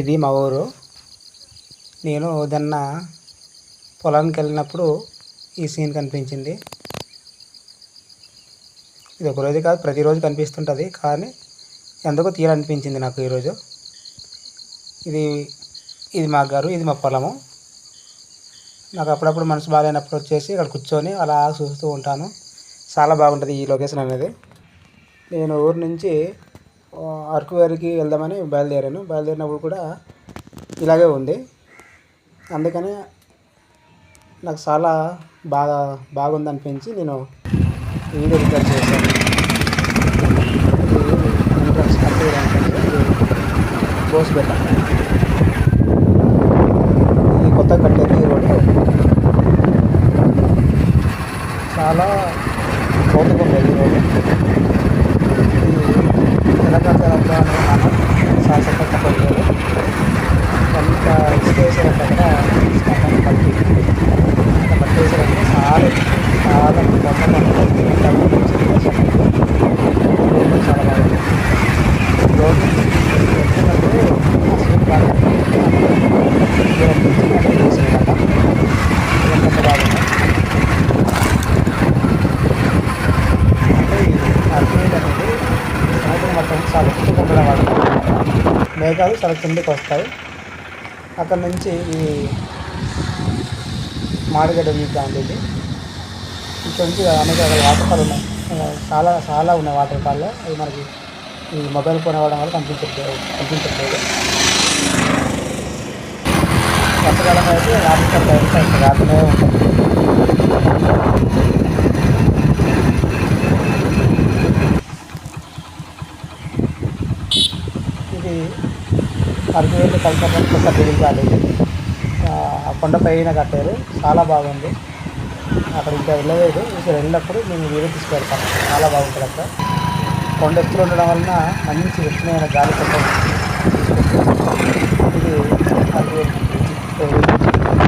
ఇది మా ఊరు. నేను దన్న పొలానికి వెళ్ళినప్పుడు ఈ సీన్ కనిపించింది. ఇది ఒక రోజు కాదు ప్రతిరోజు కనిపిస్తుంటుంది. కానీ ఎందుకో తీయాలనిపించింది నాకు ఈరోజు ఇది ఇది మా గారు ఇది మా పొలము. నాకు అప్పుడప్పుడు మనసు బాగాలేనప్పుడు వచ్చేసి ఇక్కడ కూర్చొని అలా చూస్తూ ఉంటాను. చాలా బాగుంటుంది ఈ లొకేషన్ అనేది. నేను ఊరు నుంచి అరకు వ్యాలీకి వెళ్దామని బయలుదేరాను. బయలుదేరినప్పుడు కూడా ఇలాగే ఉంది. అందుకని నాకు చాలా బాగా బాగుంది అనిపించి నేను ఈ వీడియో రికార్డ్ చేశాను. బోస్ బెట్ట. ఇది కొత్త కట్టేది ఈ రోడ్డు. చాలా కౌతుకం ఉండేది ఈ రోడ్డు. బాగుంది అంటే ఈ అర్జునుడు అంటే సముద్రం చాలా చాలా ఎక్కువ చాలా బాగుంది మేఘాలు చాలా కిందకి వస్తాయి. అక్కడ నుంచి ఈ మాడిగడ్డ వ్యూ పాయింట్ ఇది. ఇక్కడ నుంచి అనేక రకాల వాటర్ ఫాల్ ఉన్నాయి చాలా చాలా ఉన్నాయి వాటర్ ఫాల్లో అవి మనకి ఈ మొబైల్ ఫోన్ అవ్వడం వల్ల కనిపించట్లేదు కనిపించట్లేదు. వర్షకాలంలో అయితే రాత్రి ఫాల్ బయట ఉంటుంది ఇది అరకు వెళ్ళి కలకత్తా కొత్త బిల్డింగ్ కాలేజ్ కొండపైన కట్టారు. చాలా బాగుంది. అక్కడ ఇంకా వెళ్ళలేదు. ఇక్కడ వెళ్ళినప్పుడు మేము వీడియో తీసుకెళ్తాను చాలా బాగుంటుంది అక్కడ. కొండ ఎత్తులు ఉండడం వలన మంచి ఉష్ణమైన గాలి పట్టదు